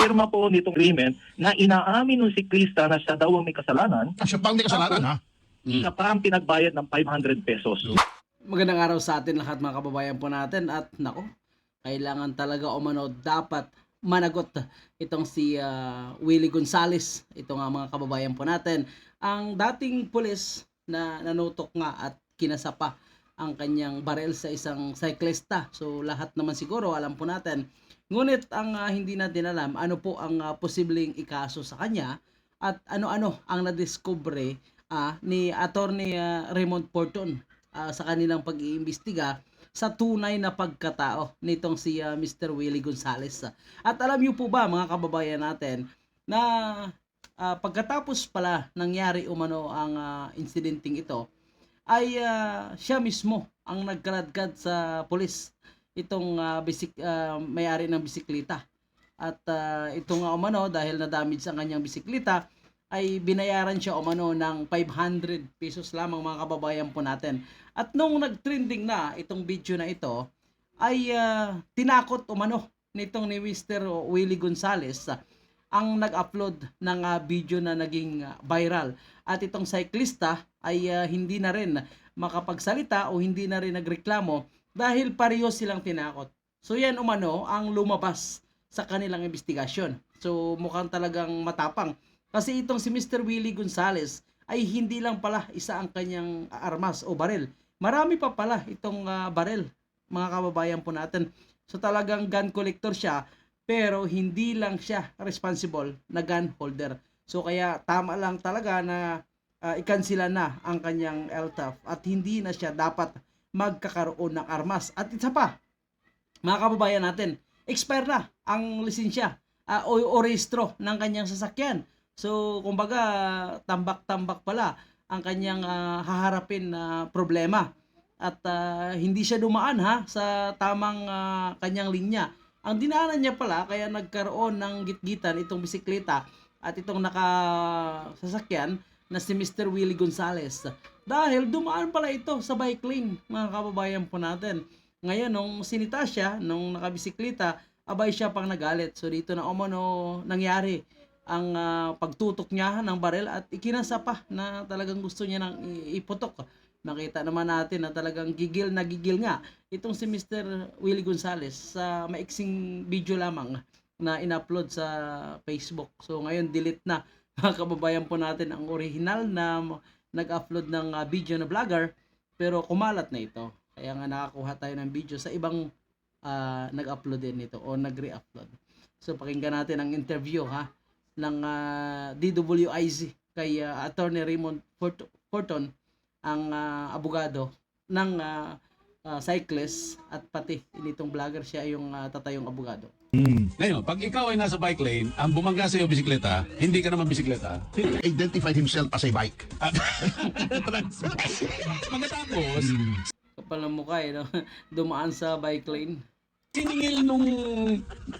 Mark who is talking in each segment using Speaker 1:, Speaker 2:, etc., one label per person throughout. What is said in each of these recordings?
Speaker 1: pirma po nitong agreement na inaamin ng siklista na siya daw ang may kasalanan,
Speaker 2: Ah, siya pang may kasalanan, ha?
Speaker 1: siya pa ang pinagbayad ng 500 pesos.
Speaker 3: Magandang araw sa atin lahat mga kababayan po natin at nako, kailangan talaga umano dapat managot itong si ah, Willie Gonzales, ito nga mga kababayan po natin. Ang dating pulis na nanutok nga at kinasapa ang kanyang barel sa isang cyclista. So lahat naman siguro alam po natin. Ngunit ang ah, hindi natin alam ano po ang ah, posibleng ikaso sa kanya at ano-ano ang nadiskubre ah, ni Attorney ah, Raymond Porton ah, sa kanilang pag-iimbestiga sa tunay na pagkatao nitong si ah, Mr. Willie Gonzales. At alam niyo po ba mga kababayan natin na ah, pagkatapos pala nangyari umano ang ah, incidenting ito ay ah, siya mismo ang nagkaladkad sa pulis itong ah, bisik ah, may-ari ng bisikleta. At ah, ito nga umano dahil na-damage ang kanyang bisikleta ay binayaran siya umano ng 500 pesos lamang mga kababayan po natin. At nung nag-trending na itong video na ito, ay ah, tinakot umano nitong ni Mr. Willie Gonzales ah, ang nag-upload ng ah, video na naging viral. At itong cyclista ay ah, hindi na rin makapagsalita o hindi na rin nagreklamo dahil pareho silang tinakot. So yan umano ang lumabas sa kanilang investigasyon. So mukhang talagang matapang. Kasi itong si Mr. Willie Gonzales ay hindi lang pala isa ang kanyang armas o baril. Marami pa pala itong ah, baril, mga kababayan po natin. So talagang gun collector siya, pero hindi lang siya responsible na gun holder. So kaya tama lang talaga na uh, ikansila na ang kanyang LTAF at hindi na siya dapat magkakaroon ng armas. At isa pa, mga kababayan natin, expire na ang lisensya ah, o, o rehistro ng kanyang sasakyan. So, kumbaga, tambak-tambak pala ang kanyang ah, haharapin na problema. At ah, hindi siya dumaan ha sa tamang ah, kanyang linya. Ang dinaanan niya pala kaya nagkaroon ng gitgitan itong bisikleta at itong nakasasakyan na si Mr. Willie Gonzales. Dahil dumaan pala ito sa bike lane, mga kababayan po natin. Ngayon, nung sinita siya, nung nakabisikleta, abay siya pang nagalit. So dito na umano nangyari ang ah, pagtutok niya ng barel at ikinasa pa na talagang gusto niya nang iputok. Nakita naman natin na talagang gigil na gigil nga itong si Mr. Willie Gonzales sa maiksing video lamang na in-upload sa Facebook. So ngayon delete na mga kababayan po natin ang original na nag-upload ng ah, video na vlogger pero kumalat na ito. Kaya nga nakakuha tayo ng video sa ibang ah, nag-upload din nito o nag-re-upload. So pakinggan natin ang interview ha ng ah, DWIZ kay ah, Attorney Raymond Fort- Forton ang ah, abogado ng ah, ah, cyclist at pati nitong vlogger siya yung ah, tatayong abogado.
Speaker 4: Ngayon, pag ikaw ay nasa bike lane, ang bumangga sa iyo bisikleta, hindi ka naman bisikleta.
Speaker 2: Identified himself as a bike.
Speaker 4: Pagkatapos,
Speaker 3: Kapal ng mukha eh, no? dumaan sa bike lane.
Speaker 4: Siningil nung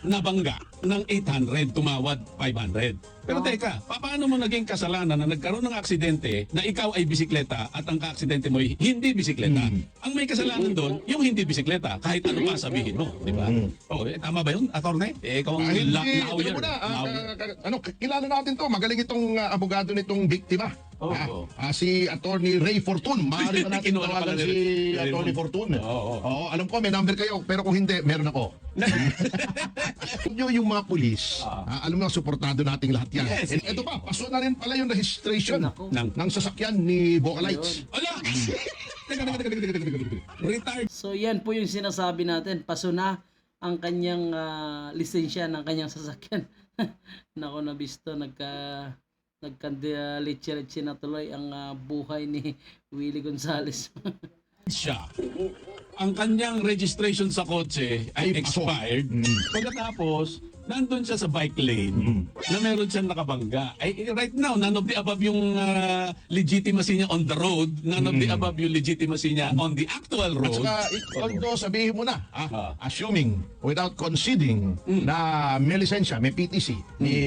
Speaker 4: nabangga ng 800, tumawad 500. Pero
Speaker 3: Oh.
Speaker 4: teka, pa- paano mo naging kasalanan na nagkaroon ng aksidente na ikaw ay bisikleta at ang kaaksidente mo ay hindi bisikleta? Ang may kasalanan doon, yung hindi bisikleta, kahit ano pa sabihin mo, di ba? Oh, eh, tama ba yun, attorney? Eh, ikaw ang
Speaker 2: Ah,
Speaker 4: la- lawyer.
Speaker 2: na, ah,
Speaker 4: Lawyer.
Speaker 2: ah, ah, ano, kilala natin to. Magaling itong ah, abogado nitong biktima.
Speaker 4: Oo.
Speaker 2: Ah, ah, si Attorney Ray Fortun. Maaari ba natin
Speaker 4: Kinuha na
Speaker 2: tawagan
Speaker 4: pala
Speaker 2: si
Speaker 4: ni Raymond.
Speaker 2: Attorney Fortun?
Speaker 4: Oo, oo.
Speaker 2: alam ko may number kayo, pero kung hindi, meron ako. yung, yung mga pulis, ah, alam mo, suportado nating lahat yan.
Speaker 4: Yes.
Speaker 2: And ito pa, paso na rin pala yung registration.
Speaker 4: Nang-
Speaker 2: ng sasakyan ni Vocalites.
Speaker 4: Ala! Teka, teka, teka, teka, teka, teka, teka. Retired
Speaker 3: So yan po yung sinasabi natin, paso na ang kanyang ah, lisensya ng kanyang sasakyan. Nako na bisto, nagka nagkandilitsi na tuloy ang ah, buhay ni Willie Gonzales.
Speaker 4: siya. Ang kanyang registration sa kotse ay expired.
Speaker 2: Mm.
Speaker 4: Pagkatapos, nandun siya sa bike lane mm. na meron siyang nakabangga. Ay, right now, none of the above yung uh, legitimacy niya on the road, none of mm. the above yung legitimacy niya on the actual road.
Speaker 2: At saka, although sabihin mo na, ah,
Speaker 4: uh,
Speaker 2: assuming, without conceding, mm. na may lisensya, may PTC, mm. may,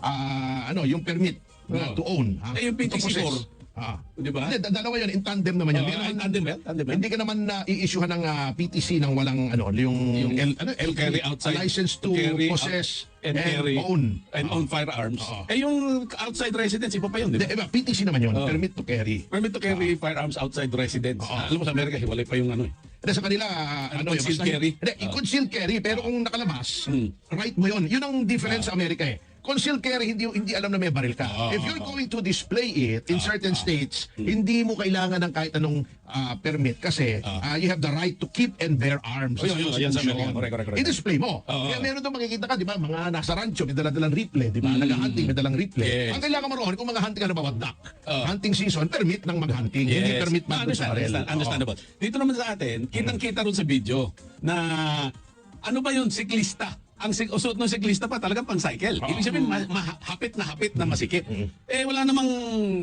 Speaker 2: uh, ano, yung permit
Speaker 4: uh,
Speaker 2: to own. Ha?
Speaker 4: Eh, yung PTC 4,
Speaker 2: Ah.
Speaker 4: Di ba?
Speaker 2: Hindi, da- dalawa yun. In tandem naman yun.
Speaker 4: Oh,
Speaker 2: Hindi ka naman-
Speaker 4: tandem yan? Tandem yan?
Speaker 2: Hindi ka naman na i-issuehan ng ah, PTC ng walang ano, yung,
Speaker 4: Yung
Speaker 2: L, ano,
Speaker 4: to carry outside-
Speaker 2: license to,
Speaker 4: carry
Speaker 2: possess
Speaker 4: and carry
Speaker 2: own.
Speaker 4: and own firearms.
Speaker 2: Oo.
Speaker 4: Eh yung outside residence, iba pa yun, di
Speaker 2: Hindi,
Speaker 4: ba?
Speaker 2: iba, PTC naman yun. Permit to carry.
Speaker 4: Permit to carry firearms outside residence. Ah, alam mo sa Amerika, hiwalay pa yung ano eh.
Speaker 2: Hindi, sa kanila, ah, ano, yun,
Speaker 4: concealed
Speaker 2: basta-
Speaker 4: carry?
Speaker 2: Hindi,
Speaker 4: Ah.
Speaker 2: concealed carry, pero kung nakalabas,
Speaker 4: Hmm.
Speaker 2: right mo yun. Yun ang difference sa Amerika eh. Concealed carry, hindi, hindi alam na may baril ka.
Speaker 4: Ah,
Speaker 2: If you're
Speaker 4: ah,
Speaker 2: going to display it in certain states, hindi mo kailangan ng kahit anong ah, permit kasi ah, you have the right to keep and bear arms.
Speaker 4: Oh, yun, yun, yan sa Amerika. Correct, correct, correct.
Speaker 2: I-display mo.
Speaker 4: Oo.
Speaker 2: Kaya meron doon makikita ka, di ba, mga nasa rancho, may dala-dalang rifle, di ba? Nag-hunting, may dalang rifle.
Speaker 4: Yes.
Speaker 2: Ang kailangan mo roon, kung mag-hunting ka na ba, duck. Hunting season, permit ng mag-hunting. Hindi
Speaker 4: Yes.
Speaker 2: permit
Speaker 4: Ah,
Speaker 2: mag sa
Speaker 4: understand,
Speaker 2: baril.
Speaker 4: understand, understandable. Dito naman sa atin, kitang-kita ron sa video na ano ba yun, siklista. Ang sik usot ng siklista pa talagang pang cycle. Ibig sabihin, ma- ma- hapit na hapit na masikip. Eh, wala namang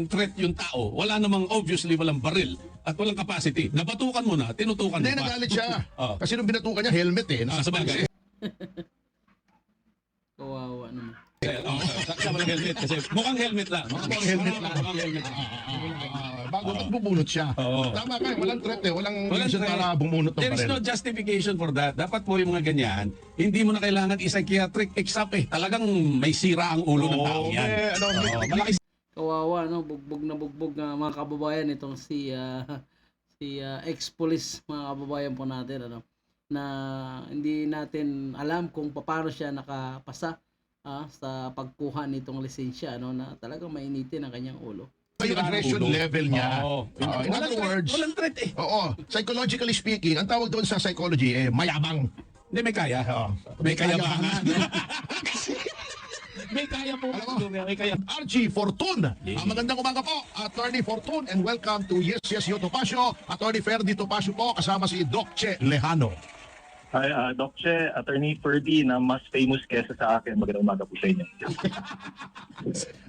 Speaker 4: threat yung tao. Wala namang, obviously, walang baril at walang capacity. Nabatukan mo na, tinutukan
Speaker 2: Hindi,
Speaker 4: mo pa.
Speaker 2: nagalit siya.
Speaker 4: Oo.
Speaker 2: Kasi nung binatukan niya, helmet eh.
Speaker 4: Ah, sa bagay.
Speaker 3: Kawawa naman.
Speaker 4: Oh, sa, sa walang helmet kasi mukhang helmet lang.
Speaker 2: Mukhang helmet lang.
Speaker 4: Mukhang helmet lang.
Speaker 2: Ah, bago magbubunot siya.
Speaker 4: Oo.
Speaker 2: Tama ka, walang threat eh. Walang,
Speaker 4: Walang
Speaker 2: reason para bumunot ng
Speaker 4: There is no justification for that. Dapat po yung mga ganyan, hindi mo na kailangan i-psychiatric exam eh. Talagang may sira ang ulo ng tao yan.
Speaker 2: may, ano,
Speaker 4: Oo, malaki
Speaker 3: Kawawa no, bugbog na bugbog nga mga kababayan itong si ah, si ah, ex-police mga kababayan po natin ano na hindi natin alam kung paano siya nakapasa ah, sa pagkuha nitong lisensya no na talagang mainitin ang kanyang ulo.
Speaker 2: Yung aggression
Speaker 4: ulo.
Speaker 2: level niya.
Speaker 4: Oo.
Speaker 2: Oo, in other words,
Speaker 4: walang threat eh.
Speaker 2: oo, psychologically speaking, ang tawag doon sa psychology, eh, mayabang.
Speaker 4: Hindi, may kaya.
Speaker 2: Oo.
Speaker 4: May kaya ba may kaya po.
Speaker 2: Alam mo?
Speaker 4: May kaya.
Speaker 2: Archie Fortun. Ah, magandang umaga po, Attorney Fortun, and welcome to Yes Yes Yo Topacio. Attorney Ferdi Topacio po, kasama si Doc Che Lejano.
Speaker 1: Hi, uh, Doc Che, Attorney Ferdy na mas famous kesa sa akin. Magandang umaga po sa inyo.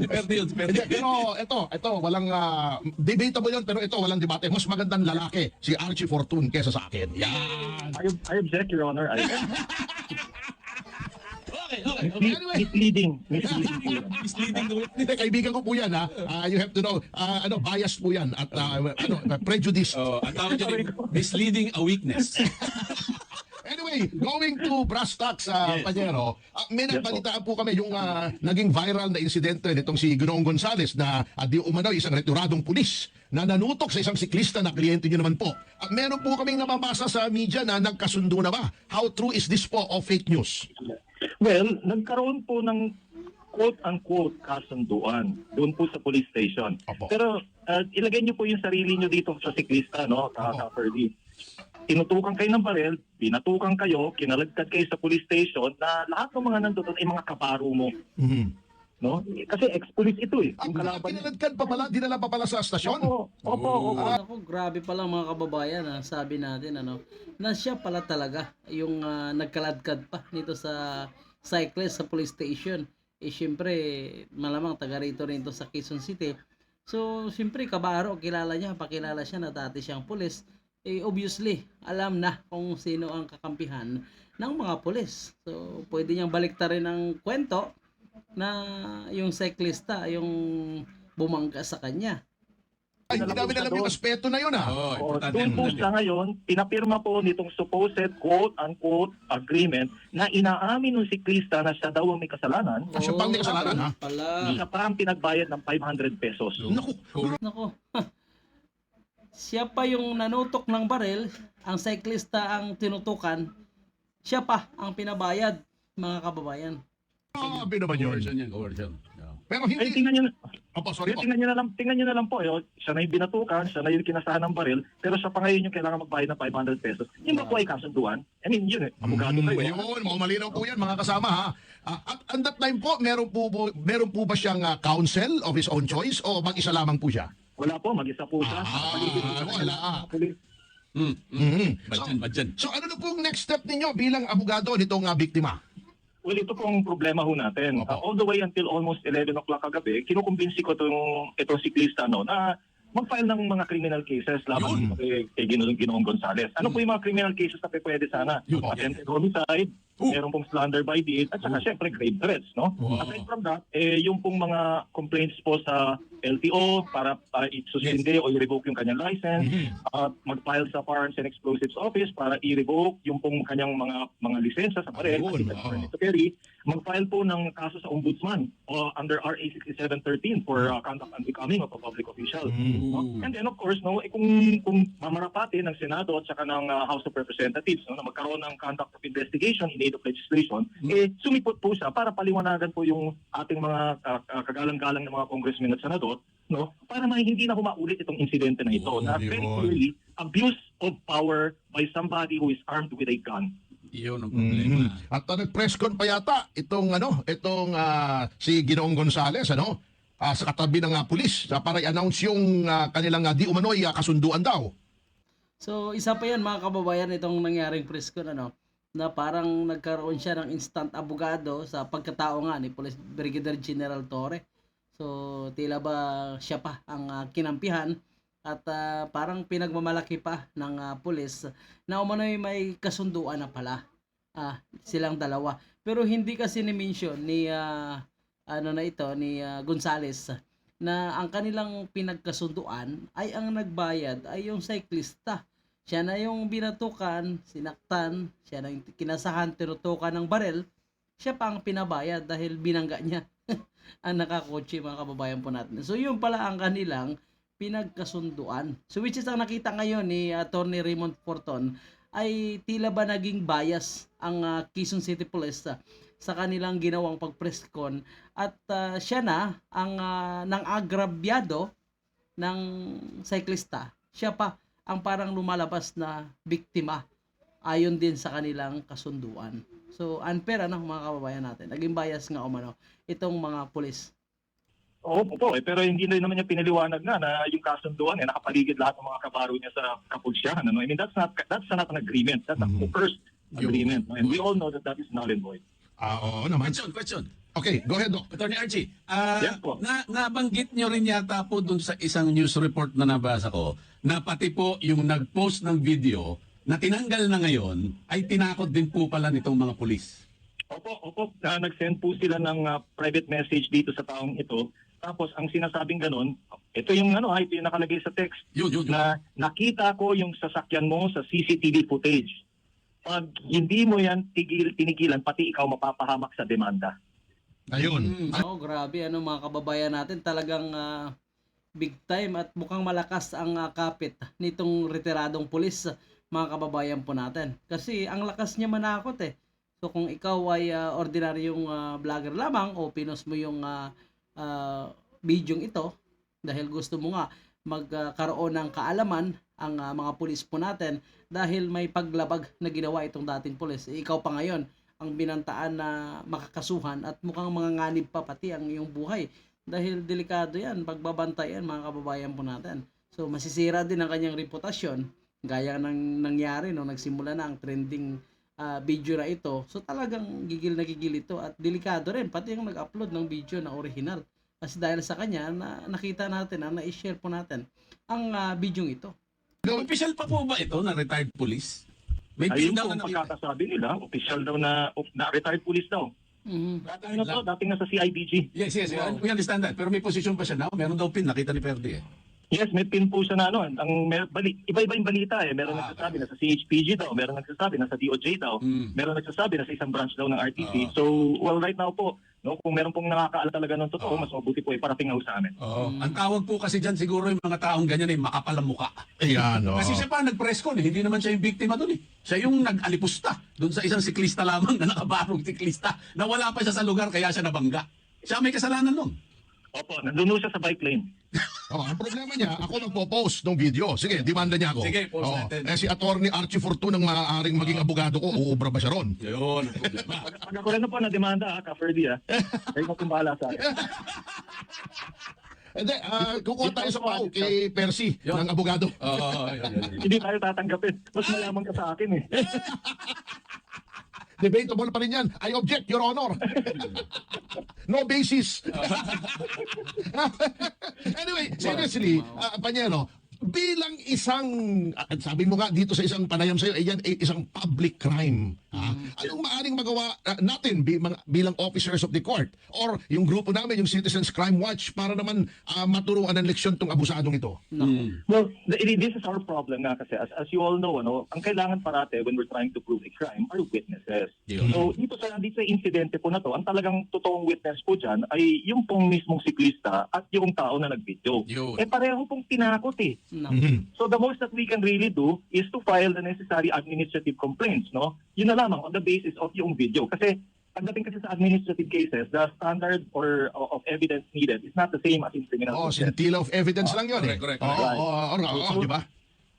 Speaker 4: Pwede yun, pwede.
Speaker 2: Pero ito, ito, walang, ah, debatable yun, pero ito, walang debate. Mas magandang lalaki, si Archie Fortun, kesa sa akin. Yan.
Speaker 1: I, I object, Your Honor. I,
Speaker 4: Okay, okay. okay.
Speaker 1: mis- misleading. Misleading po.
Speaker 4: Misleading the witness.
Speaker 2: Hindi, kaibigan ko po yan, ha. Ah, you have to know, ah, ano, bias po yan, at ah, ano, prejudice.
Speaker 4: Oh, ang tawag dyan, misleading a weakness.
Speaker 2: Anyway, going to brass tacks, sa
Speaker 4: Yes.
Speaker 2: Panyero, uh, may
Speaker 1: Yes,
Speaker 2: nabalitaan po kami yung ah, naging viral na insidente nitong si Ginoong Gonzales na uh, di umano isang retiradong pulis na nanutok sa isang siklista na kliyente nyo naman po. At meron po kaming nababasa sa media na nagkasundo na ba? How true is this po o fake news?
Speaker 1: Well, nagkaroon po ng quote-unquote kasunduan doon po sa police station.
Speaker 2: Opo.
Speaker 1: Pero uh, ilagay niyo po yung sarili niyo dito sa siklista, no, ka, ka Ferdy. Tinutukan kayo ng baril, binatukan kayo, kinalagkad kayo sa police station na lahat ng mga nandun ay mga kabaro mo.
Speaker 2: Mhm.
Speaker 1: No? Kasi ex-police ito eh.
Speaker 2: Ang
Speaker 1: Yung kalaban niya.
Speaker 2: kinaladkad pa pala, dinala pa pala sa stasyon?
Speaker 1: Opo, opo, opo.
Speaker 3: Ako, grabe pala mga kababayan, ah, sabi natin ano, na siya pala talaga yung ah, nagkaladkad pa nito sa cyclist sa police station. Eh syempre, malamang taga rito rin to sa Quezon City. So, syempre, kabaro, kilala niya, pakilala siya na dati siyang pulis. Eh, obviously, alam na kung sino ang kakampihan ng mga pulis. So, pwede niyang baliktarin ang kwento na yung cyclista, yung bumangga sa kanya.
Speaker 2: Ay, hindi namin alam yung aspeto na yun ah.
Speaker 4: Oh, importante.
Speaker 1: sa ngayon, pinapirma po nitong supposed quote-unquote agreement na inaamin ng siklista na siya daw ang may kasalanan.
Speaker 2: Ah, siya pang may kasalanan, ha?
Speaker 3: Pala.
Speaker 1: Siya pa ang pinagbayad ng 500 pesos.
Speaker 2: Naku,
Speaker 3: Nako. siya pa yung nanutok ng baril, ang cyclista ang tinutukan, siya pa ang pinabayad, mga kababayan.
Speaker 2: grabe naman yun.
Speaker 4: Coercion yan, coercion.
Speaker 2: Pero
Speaker 1: Ay,
Speaker 2: hindi...
Speaker 1: tingnan niyo,
Speaker 2: Opo, sorry po.
Speaker 1: tingnan niyo na lang, tingnan niyo na lang po, yo. siya na yung binatukan, siya na yung kinasahan ng baril, pero siya pa ngayon yung kailangan magbayad ng 500 pesos. Yung ba po ay kasunduan? I mean, yun eh, abogado
Speaker 2: Mm,
Speaker 1: kayo.
Speaker 2: Yun, mga malinaw po yan mga kasama ha. Ah, at at that time po, meron po, po- meron po ba siyang ah, counsel of his own choice o mag-isa lamang po siya?
Speaker 1: Wala po, mag-isa po siya.
Speaker 2: Ah, wala.
Speaker 1: Police.
Speaker 4: Mm, mm.
Speaker 2: Mhm.
Speaker 4: Bad
Speaker 2: So,
Speaker 4: yan, bad yan.
Speaker 2: so ano na pong next step ninyo bilang abogado nitong ah, biktima?
Speaker 1: Well, ito pong problema ho natin.
Speaker 2: Opo.
Speaker 1: Uh, all the way until almost 11 o'clock kagabi, kinukumbinsi ko itong, itong siklista no, na mag-file ng mga criminal cases laban kay, kay Ginoong, Ginoong Gonzales. Ano po yung mga criminal cases na pwede sana?
Speaker 2: Yun po.
Speaker 1: Attempted homicide,
Speaker 4: Oh.
Speaker 1: meron pong slander by deed, at saka
Speaker 4: Oh.
Speaker 1: syempre grave threats, no?
Speaker 4: Wow.
Speaker 1: Aside from that, eh, yung pong mga complaints po sa LTO para, para i-suspinde o i-revoke yung kanyang license,
Speaker 4: Mhm.
Speaker 1: at mag-file sa Firearms and Explosives Office para i-revoke yung pong kanyang mga mga lisensya sa baril
Speaker 2: Ayun,
Speaker 1: at permit to carry, mag-file po ng kaso sa Ombudsman o under RA 6713 for uh, conduct unbecoming of a public official.
Speaker 2: Mm.
Speaker 1: No? And then of course, no, eh, kung, kung mamarapati ng Senado at saka ng uh, House of Representatives no, na magkaroon ng conduct of investigation in aid of legislation,
Speaker 4: Mm.
Speaker 1: eh, sumipot po siya para paliwanagan po yung ating mga uh, uh, kagalang-galang ng mga congressmen at senador no para may hindi na humaulit itong insidente na ito
Speaker 2: Oo,
Speaker 1: na very
Speaker 2: yun.
Speaker 1: clearly abuse of power by somebody who is armed with a gun.
Speaker 4: Yun ang problema.
Speaker 2: Mm. At uh, nag-press con pa yata itong ano, itong ah, si Ginoong Gonzales ano, ah, sa katabi ng ah, pulis sa para i-announce yung ah, kanilang ah, di umano'y ah, kasunduan daw.
Speaker 3: So, isa pa yan mga kababayan itong nangyaring press con, ano, na parang nagkaroon siya ng instant abogado sa pagkatao nga ni Police Brigadier General Torre. So, tila ba siya pa ang ah, kinampihan at ah, parang pinagmamalaki pa ng ah, pulis na umano'y may kasunduan na pala ah, silang dalawa. Pero hindi kasi ni-mention ni ah, ano na ito ni ah, Gonzales na ang kanilang pinagkasunduan ay ang nagbayad ay yung cyclista. Siya na yung binatukan, sinaktan, siya na yung kinasahan, tinutukan ng barel, siya pa ang pinabayad dahil binangga niya ang nakakotse mga kababayan po natin. So yun pala ang kanilang pinagkasunduan. So which is ang nakita ngayon ni Attorney Raymond Forton ay tila ba naging bias ang ah, Quezon City Police ah, sa kanilang ginawang pag-press con at ah, siya na ang ah, nang agrabyado ng cyclista. Siya pa ang parang lumalabas na biktima ayon din sa kanilang kasunduan. So unfair ano mga kababayan natin. Naging bias nga umano itong mga pulis.
Speaker 1: Oo po, eh, pero hindi na naman niya pinaliwanag na na yung kasunduan eh nakapaligid lahat ng mga kabaro niya sa kapulsyahan. Ano? I mean that's not that's not an agreement. That's a
Speaker 2: Mhm.
Speaker 1: coerced
Speaker 2: Yun.
Speaker 1: agreement. no? And we all know that that is null and void.
Speaker 2: Ah, oo naman.
Speaker 4: Question, question.
Speaker 2: Okay, go ahead, Doc.
Speaker 4: Attorney Archie, ah,
Speaker 1: Yes po.
Speaker 4: na, nabanggit nyo rin yata po dun sa isang news report na nabasa ko na pati po yung nag-post ng video na tinanggal na ngayon ay tinakot din po pala nitong mga pulis.
Speaker 1: Opo, opo, Ah, nag-send po sila ng ah, private message dito sa taong ito. Tapos ang sinasabing ganun, ito yung ano, ay ito yung nakalagay sa text
Speaker 4: Yun, yun, yun.
Speaker 1: na nakita ko yung sasakyan mo sa CCTV footage. Pag hindi mo yan tigil, tinigilan, pati ikaw mapapahamak sa demanda.
Speaker 2: Ayun.
Speaker 3: Mm, oh, grabe ano mga kababayan natin talagang ah, big time at mukhang malakas ang ah, kapit nitong retiradong pulis mga kababayan po natin. Kasi ang lakas niya manakot eh. So kung ikaw ay ah, ordinaryong ah, vlogger lamang o pinos mo yung ah, ah, bidyong ito dahil gusto mo nga magkaroon ng kaalaman ang ah, mga pulis po natin dahil may paglabag na ginawa itong dating pulis. Eh, ikaw pa ngayon ang binantaan na makakasuhan at mukhang mga nganib pa pati ang iyong buhay dahil delikado yan pagbabantayan mga kababayan po natin. So masisira din ang kanyang reputasyon. Gaya ng nangyari no nagsimula na ang trending ah, video na ito. So talagang gigil na gigil ito at delikado rin pati yung nag-upload ng video na original. Kasi dahil sa kanya na nakita natin na na-share po natin ang ah, video ito.
Speaker 4: Official pa po ba ito na retired police? May
Speaker 1: Ayun po
Speaker 4: na
Speaker 1: ang pagkakasabi nila, official daw na, na retired police daw.
Speaker 3: Mhm.
Speaker 1: Ano to, dating nasa CIDG.
Speaker 4: Yes, yes,
Speaker 3: Wow.
Speaker 4: we understand that. Pero may posisyon pa siya now. Meron daw pin, nakita ni Perdi eh.
Speaker 1: Yes, may pin po siya na ano. Ang mer- bali, iba-iba yung balita eh. Meron
Speaker 4: Ah,
Speaker 1: nagsasabi na sa CHPG daw, meron nagsasabi na sa DOJ daw,
Speaker 4: Mm.
Speaker 1: meron nagsasabi na sa isang branch daw ng
Speaker 4: Ah.
Speaker 1: RTC. So, well, right now po, no, kung meron pong nakakaala talaga ng totoo, mas mabuti po iparating ho sa amin.
Speaker 4: Oo.
Speaker 3: Mm.
Speaker 4: Ang tawag po kasi dyan siguro yung mga taong ganyan ay makapal ang muka.
Speaker 2: Ayan, oo.
Speaker 4: Kasi siya pa nag-press con eh. Hindi naman siya yung biktima doon eh. Siya yung nag-alipusta doon sa isang siklista lamang na nakabarong siklista na wala pa siya sa lugar kaya siya nabangga. Siya may kasalanan nun.
Speaker 1: Opo, nandun ho siya sa bike lane.
Speaker 2: Oh, ang problema niya, ako nagpo-post ng video. Sige, demanda niya ako.
Speaker 4: Sige, post
Speaker 2: Oo.
Speaker 4: natin.
Speaker 2: Eh si Attorney Archie Fortun ang maaaring maging abogado ko, uubra ba siya ron?
Speaker 4: Yun ang problema.
Speaker 1: Pag, pag ako rin na po na demanda, ha, ka-Ferdy, ha, kayo mo pong bahala sa akin.
Speaker 2: Hindi, ah, kukuha tayo sa pao kay Percy
Speaker 4: Yun.
Speaker 2: ng abogado.
Speaker 4: Oo, yun, yun, yun.
Speaker 1: Hindi tayo tatanggapin. Mas mayaman ka sa akin eh.
Speaker 2: Debatable pa rin yan. I object, Your Honor. no basis. anyway, seriously, uh, Panyero, bilang isang, ah, sabi mo nga dito sa isang panayam sa'yo, eh, yan ay isang public crime. Ha? Ah, anong maaring magawa ah, natin bi- mga- bilang officers of the court or yung grupo namin, yung Citizens Crime Watch para naman ah, maturuan ng leksyon tong abusadong ito?
Speaker 4: Mm.
Speaker 1: Well, the- this is our problem nga kasi as, as you all know, ano, ang kailangan parate when we're trying to prove a crime are witnesses.
Speaker 4: Yun.
Speaker 1: So dito sa dito sa insidente po na to, ang talagang totoong witness po dyan ay yung pong mismong siklista at yung tao na nag-video.
Speaker 4: Yun.
Speaker 1: Eh pareho pong tinakot eh.
Speaker 3: No.
Speaker 2: Mhm.
Speaker 1: So the most that we can really do is to file the necessary administrative complaints, no? Yun na lamang on the basis of yung video. Kasi pagdating kasi sa administrative cases, the standard or of evidence needed is not the same as in criminal
Speaker 2: Oh,
Speaker 1: cases.
Speaker 2: scintilla of evidence lang yun eh.
Speaker 4: correct, correct,
Speaker 2: Oo, oo, oo, di ba?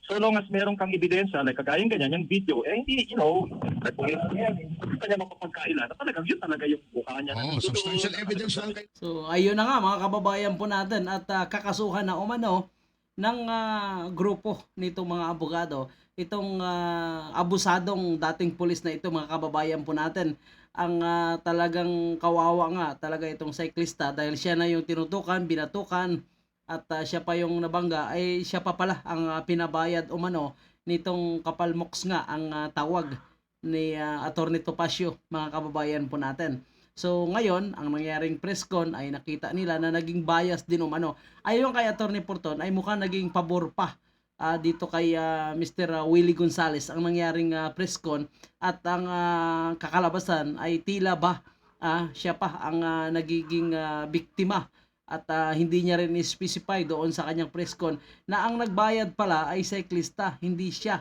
Speaker 1: So long as meron kang ebidensya, like kagaya ganyan, yung video, eh hindi, you know, kung hindi kanya mapapagkailan, na talagang yun talaga yung mukha niya. na
Speaker 2: Oo,
Speaker 1: nandun.
Speaker 2: substantial evidence lang kayo.
Speaker 3: So ayun na nga mga kababayan po natin at ah, kakasuhan na umano ng ah, grupo nitong mga abogado itong ah, abusadong dating pulis na ito mga kababayan po natin ang ah, talagang kawawa nga talaga itong cyclista dahil siya na yung tinutukan, binatukan at ah, siya pa yung nabangga ay siya pa pala ang ah, pinabayad umano nitong kapalmoks nga ang ah, tawag ni uh, Attorney Topacio mga kababayan po natin. So ngayon, ang nangyaring press con ay nakita nila na naging bias din umano. Ayon kay Attorney Porton ay mukhang naging pabor pa ah, dito kay ah, Mr. Willie Gonzales ang nangyaring ah, press con at ang ah, kakalabasan ay tila ba ah, siya pa ang ah, nagiging ah, biktima at ah, hindi niya rin specify doon sa kanyang press con na ang nagbayad pala ay cyclista, hindi siya.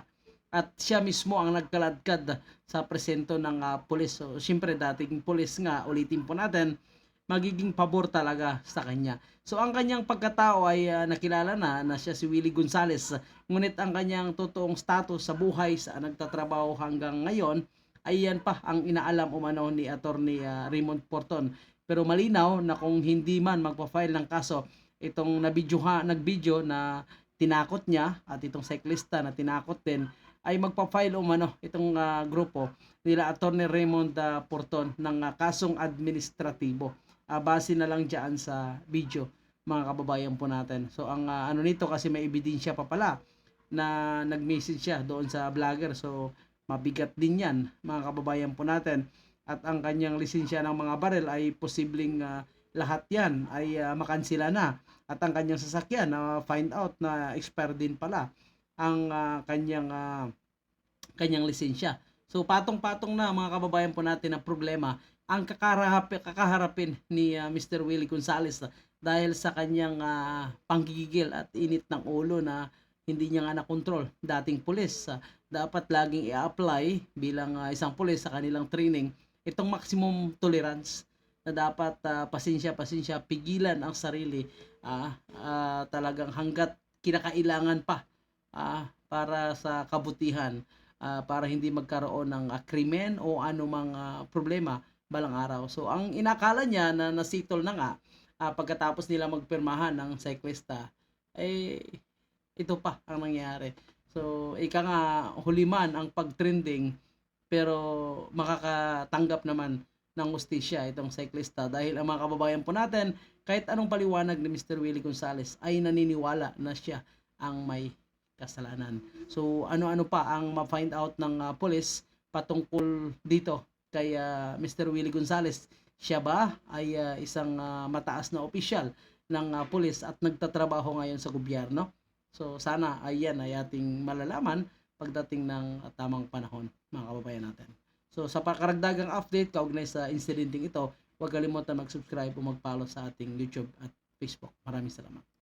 Speaker 3: At siya mismo ang nagkaladkad sa presento ng ah, pulis. So, siyempre dating pulis nga, ulitin po natin, magiging pabor talaga sa kanya. So, ang kanyang pagkatao ay ah, nakilala na na siya si Willie Gonzales. Ngunit ang kanyang totoong status sa buhay sa nagtatrabaho hanggang ngayon ay yan pa ang inaalam umano ni Attorney ah, Raymond Porton. Pero malinaw na kung hindi man magpa-file ng kaso itong nabidyoha, nagvideo na tinakot niya at itong cyclista na tinakot din ay magpa-file umano itong ah, grupo nila Attorney Raymond ah, Porton ng ah, kasong administratibo. Ah, base na lang diyan sa video mga kababayan po natin. So ang ah, ano nito kasi may ebidensya pa pala na nag-message siya doon sa vlogger. So mabigat din 'yan mga kababayan po natin at ang kanyang lisensya ng mga barel ay posibleng ah, lahat 'yan ay ah, makansila na at ang kanyang sasakyan na find out na expire din pala ang ah, kanyang ah, kanyang lisensya. So patong-patong na mga kababayan po natin ang problema ang kakarahap, kakaharapin ni ah, Mr. Willie Gonzales ah, dahil sa kanyang ah, panggigigil at init ng ulo na hindi niya nga nakontrol dating pulis. ah, dapat laging i-apply bilang ah, isang pulis sa kanilang training itong maximum tolerance na dapat ah, pasensya pasensya pigilan ang sarili ah, ah, talagang hanggat kinakailangan pa ah, para sa kabutihan ah, para hindi magkaroon ng ah, krimen o anumang ah, problema balang araw. So ang inakala niya na nasitol na nga ah, pagkatapos nila magpirmahan ng cyclista eh ito pa ang nangyari. So ika nga huliman ang pagtrending pero makakatanggap naman ng ustisya itong cyclista dahil ang mga kababayan po natin kahit anong paliwanag ni Mr. Willie Gonzales ay naniniwala na siya ang may kasalanan. So ano-ano pa ang ma-find out ng uh, police patungkol dito kay uh, Mr. Willie Gonzales. Siya ba ay uh, isang uh, mataas na opisyal ng uh, police at nagtatrabaho ngayon sa gobyerno? So sana ay yan ay ating malalaman pagdating ng tamang panahon mga kababayan natin. So sa pakaragdagang update kaugnay sa incidenting ito, huwag kalimutan mag-subscribe o mag-follow sa ating YouTube at Facebook. Maraming salamat.